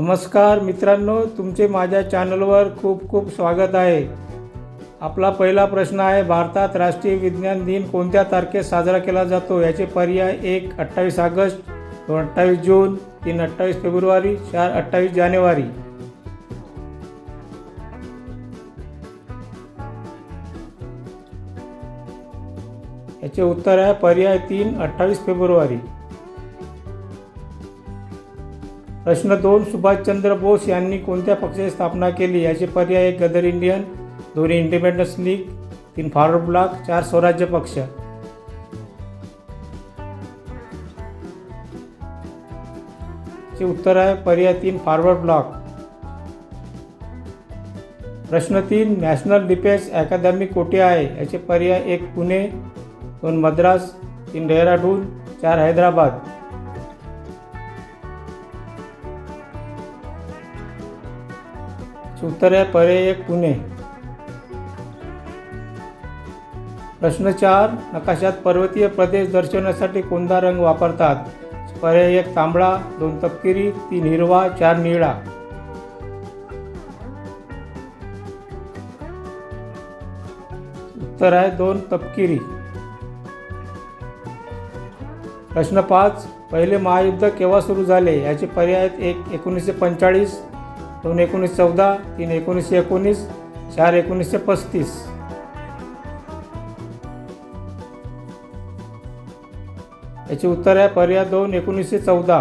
नमस्कार मित्रांनो तुमचे माझ्या चॅनलवर खूप खूप स्वागत आहे. आपला पहिला प्रश्न आहे भारतात राष्ट्रीय विज्ञान दिन कोणत्या तारखेत साजरा केला जातो? याचे पर्याय एक अठ्ठावीस ऑगस्ट दोन अठ्ठावीस जून तीन अठ्ठावीस फेब्रुवारी चार अठ्ठावीस जानेवारी. याचे उत्तर आहे पर्याय तीन अठ्ठावीस फेब्रुवारी. प्रश्न दोन सुभाषचंद्र बोस यांनी कोणत्या पक्षाची स्थापना केली? याचे पर्याय एक गदर इंडियन दोन इंडिपेंडन्स लीग तीन फॉरवर्ड ब्लॉक चार स्वराज्य पक्ष. चे उत्तर आहे पर्याय तीन फॉरवर्ड ब्लॉक. प्रश्न तीन नॅशनल डिफेन्स अकादमी कोठे आहे? याचे पर्याय एक पुणे दोन मद्रास तीन डेहराडून चार हैदराबाद. उत्तर आहे पर्याय एक पुणे. प्रश्न चार नकाशात पर्वतीय प्रदेश दर्शवण्यासाठी कोणता रंग वापरतात? पर्याय एक तांबडा दोन तपकिरी तीन हिरवा चार निळा. उत्तर आहे दोन तपकिरी. प्रश्न पाच पहिले महायुद्ध केव्हा सुरू झाले? याचे पर्याय आहेत एक एकोणीसशे पंचेचाळीस दोन एकोणीस चौदा तीन एकोणीसशे एकोणीस चार एकोणीसशे पस्तीस. याचे उत्तर आहे पर्याय दोन एकोणीसशे चौदा.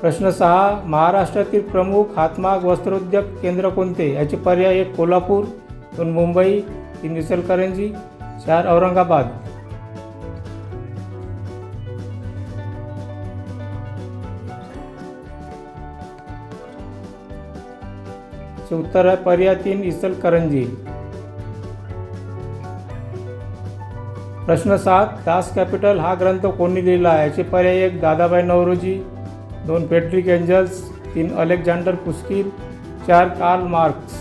प्रश्न सहा महाराष्ट्रातील प्रमुख हातमाग वस्त्रोद्योग केंद्र कोणते? याचे पर्याय एक कोल्हापूर दोन मुंबई तीन इचलकरंजी चार औरंगाबाद. उत्तर आहे पर्याय तीन इचलकरंजी प्रश्न सात दास कॅपिटल हा ग्रंथ कोणी लिहिला आहे? याचे पर्याय एक दादाबाई नवरोजी दोन पेट्रिक एंजल्स तीन अलेक्झांडर पुस्किल चार कार्ल मार्क्स।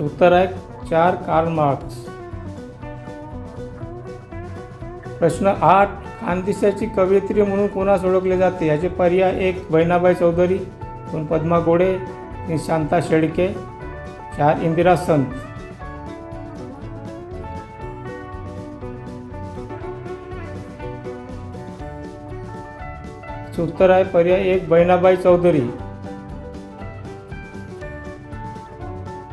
उत्तर आहे चार कार्ल मार्क्स। प्रश्न आठ खानदेशाची कवयित्री म्हणून कोणास ओळखले जाते? याचे पर्याय एक बहिणाबाई चौधरी दोन पद्मा गोडे तीन शांता शेळके चार इंदिरा संत. उत्तर आहे पर्याय एक बहिणाबाई चौधरी.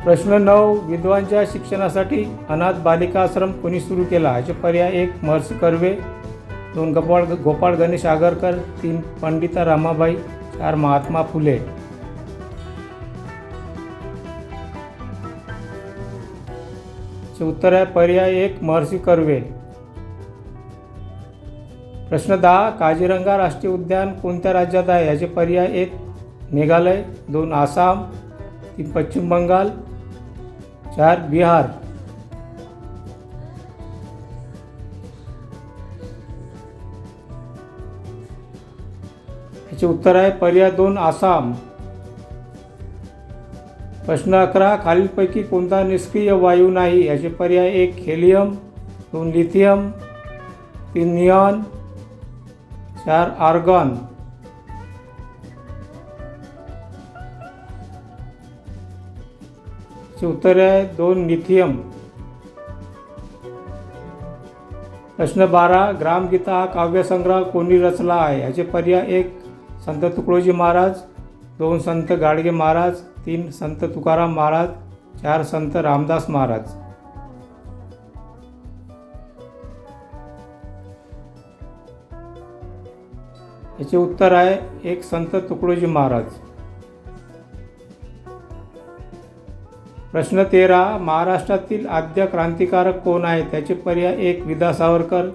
प्रश्न नऊ विधवांच्या शिक्षणासाठी अनाथ बालिकाश्रम कोणी सुरू केला? याचे पर्याय एक महर्ष कर्वे दोन गोपाळ गोपाळ गणेश आगरकर तीन पंडिता रामाबाई चार महात्मा फुले. उत्तर आहे पर्याय एक महर्षी कर्वे. प्रश्न दहा काजीरंगा राष्ट्रीय उद्यान कोणत्या राज्यात आहे? याचे पर्याय एक मेघालय दोन आसाम तीन पश्चिम बंगाल चार बिहार. याचे उत्तर आहे. पर्याय दोन आसाम. प्रश्न अकरा खालीलपैकी कोणता निष्क्रिय वायू नाही? याचे पर्याय एक हेलियम दोन लिथियम तीन नियॉन चार आर्गॉन उत्तर आहे दोन लिथियम प्रश्न बारा ग्रामगीता हा काव्यसंग्रह कोणी रचला आहे? याचे पर्याय एक संत तुकडोजी महाराज दोन संत गाडगे महाराज तीन संत तुकाराम महाराज चार संत रामदास महाराज. याचे उत्तर आहे एक संत तुकडोजी महाराज. प्रश्न तेरा महाराष्ट्रातील आद्य क्रांतिकारक कोण आहे? त्याचे पर्याय एक विदा सावरकर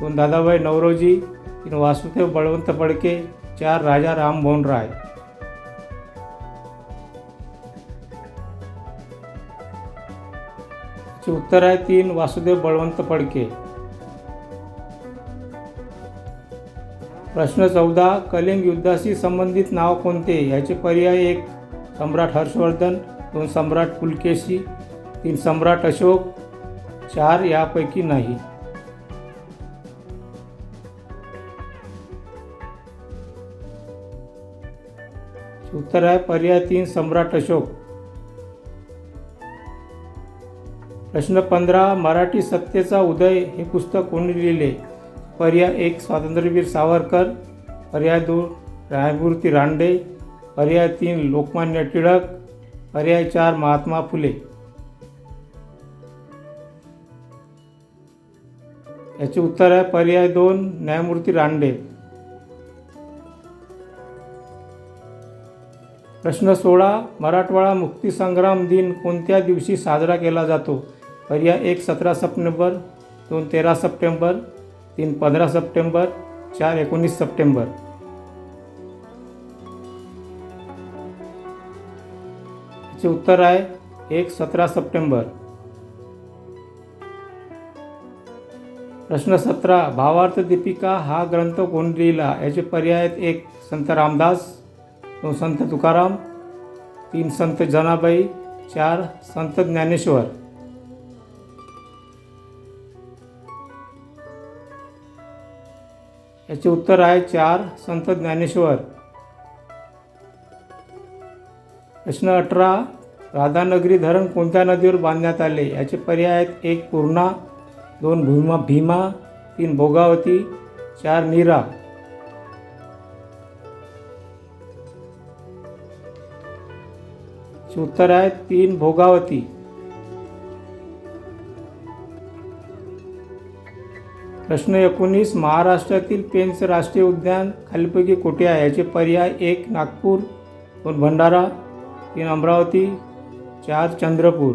दोन दादाबाई नवरोजी तीन वासुदेव बळवंत फडके चार राजा राममोहन राय. उत्तर आहे तीन वासुदेव बळवंत फडके प्रश्न चौदा कलिंग युद्धाशी संबंधित नाव कोणते? याचे पर्याय एक सम्राट हर्षवर्धन दोन सम्राट पुलकेशी तीन सम्राट अशोक चार यापैकी नाही. उत्तर आहे पर्याय तीन सम्राट अशोक. प्रश्न पंधरा मराठी सत्तेचा उदय हे पुस्तक कोणी लिहिले? पर्याय एक स्वातंत्र्यवीर सावरकर. पर्याय दोन न्यायमूर्ती रांडे पर्याय तीन लोकमान्य टिळक. पर्याय चार महात्मा फुले. याचे उत्तर आहे पर्याय दोन न्यायमूर्ती रांडे प्रश्न सोळा मराठवाडा मुक्तीसंग्राम दिन कोणत्या दिवशी साजरा केला जातो? पर्याय एक सतरा सप्टेंबर दोन तेरा सप्टेंबर तीन पंधरा सप्टेंबर चार एकोणीस सप्टेंबर. याचे उत्तर आहे एक सतरा सप्टेंबर. प्रश्न सतरा भावार्थ दीपिका हा ग्रंथ कोण लिहिला? याचे पर्याय आहेत एक संत रामदास दोन संत तुकाराम तीन संत जनाबाई चार संत ज्ञानेश्वर. याचे उत्तर आहे चार संत ज्ञानेश्वर. प्रश्न अठरा राधानगरी धरण कोणत्या नदीवर बांधण्यात आले? याचे पर्याय आहेत एक पूर्णा दोन भीमा भीमा तीन भोगावती चार नीरा. उत्तर आहे तीन भोगावती. प्रश्न एकोणीस महाराष्ट्रातील पेंच राष्ट्रीय उद्यान खालीपैकी कुठे आहे? याचे पर्याय एक नागपूर दोन भंडारा तीन अमरावती चार चंद्रपूर.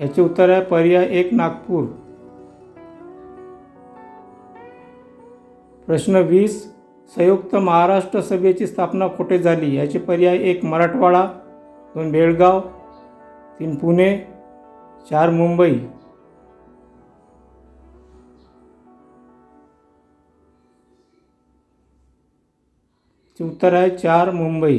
याचे उत्तर आहे पर्याय एक नागपूर. प्रश्न वीस संयुक्त महाराष्ट्र सभेची स्थापना कुठे झाली? याचे पर्याय एक मराठवाडा दोन बेळगाव तीन पुणे चार मुंबई. उत्तर आहे चार मुंबई.